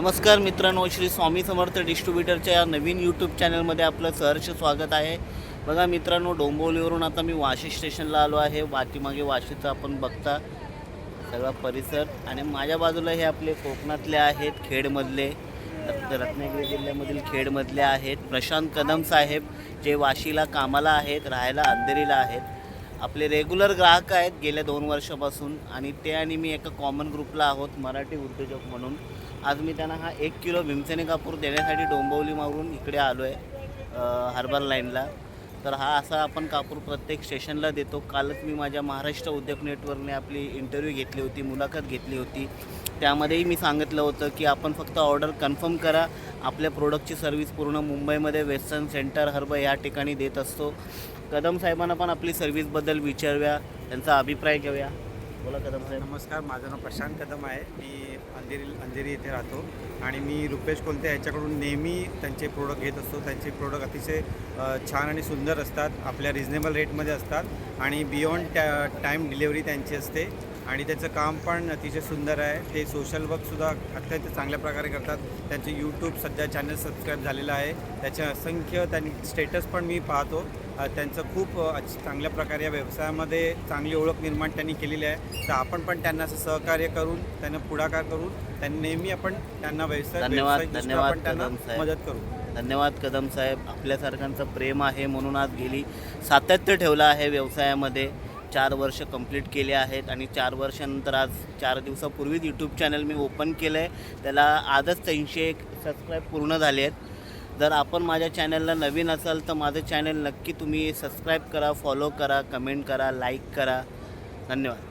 नमस्कार मित्रांनो श्री स्वामी समर्थ डिस्ट्रीब्युटरच्या या नवीन यूट्यूब चॅनलमध्ये आपलं सहर्ष स्वागत आहे. बघा मित्रांनो डोंबिवलीवरून आता मी वाशी स्टेशनला आलो आहे. वाटीमागे वाशीचं आपण बघता सगळा परिसर. आणि माझ्या बाजूला हे आपले कोकणातले आहेत खेडमधले रत्नागिरी जिल्ह्यामधील खेडमधले आहेत. प्रशांत कदम साहेब जे वाशीला कामाला आहेत राहायला अंधेरीला आहेत. आपले रेग्युलर ग्राहक आहेत गेल्या दोन वर्षापासून आणि ते आणि मी एका कॉमन ग्रुपला आहोत मराठी उद्योजक म्हणून. आज मी त्यांना हा एक किलो भीमसेने कापूर देण्यासाठी डोंबिवली मारून इकडे आलो आहे हर्बल लाईनला तर हा असा आपण कापूर प्रत्येक स्टेशनला देतो. कालच मी माझ्या महाराष्ट्र उद्योग नेटवर्कने आपली इंटरव्ह्यू घेतली होती मुलाखत घेतली होती. त्यामध्येही मी सांगितलं होतं की आपण फक्त ऑर्डर कन्फर्म करा. आपल्या प्रोडक्टची सर्व्हिस पूर्ण मुंबईमध्ये वेस्टर्न सेंटर हर्ब या ठिकाणी देत असतो. कदम साहेबांना पण आपली सर्व्हिसबद्दल विचारूया त्यांचा अभिप्राय घेऊया. बोला कदम साहेब. नमस्कार माझं नाव प्रशांत कदम आहे. मी अंधेरी अंधेरी येथे राहतो आणि मी रुपेश कोलते याच्याकडून नेहमी त्यांचे प्रोडक्ट घेत असतो. त्यांचे प्रोडक्ट अतिशय छान आणि सुंदर असतात आपल्या रिझनेबल रेटमध्ये असतात आणि बियॉन्ड टॅ टाईम डिलेवरी त्यांची असते. आणि त्याचं काम पण अतिशय सुंदर आहे. ते सोशल वर्कसुद्धा अत्यंत चांगल्या प्रकारे करतात. त्यांचे यूट्यूब सध्या चॅनल सबस्क्राईब झालेलं आहे. त्याचे असंख्य त्यांनी स्टेटस पण मी पाहतो. त्यांचं खूप चांगल्या प्रकारे या व्यवसायामध्ये चांगली ओळख निर्माण त्यांनी केलेली आहे. तर आपण पण त्यांना असं सहकार्य करून त्यांना पुढाकार करून त्यांनी नेहमी आपण त्यांना व्यवसाय धन्यवाद, धन्यवाद त्यांना कदम साहेब. मदत करू. धन्यवाद कदम साहेब. आपल्यासारख्यांचं प्रेम आहे म्हणून आज गेली. सातत्य ठेवलं आहे व्यवसायामध्ये. चार वर्ष कंप्लीट केले आहेत आणि चार वर्षानंतर आज चार दिवसापूर्वीच यूट्यूब चॅनल मी ओपन केलं आहे त्याला आजच तीनशे एक सबस्क्राईब पूर्ण झाले आहेत. जर आपण माझ्या चॅनलला नवीन असाल तर माझं चॅनल नक्की तुम्ही सबस्क्राईब करा फॉलो करा कमेंट करा लाईक करा. धन्यवाद.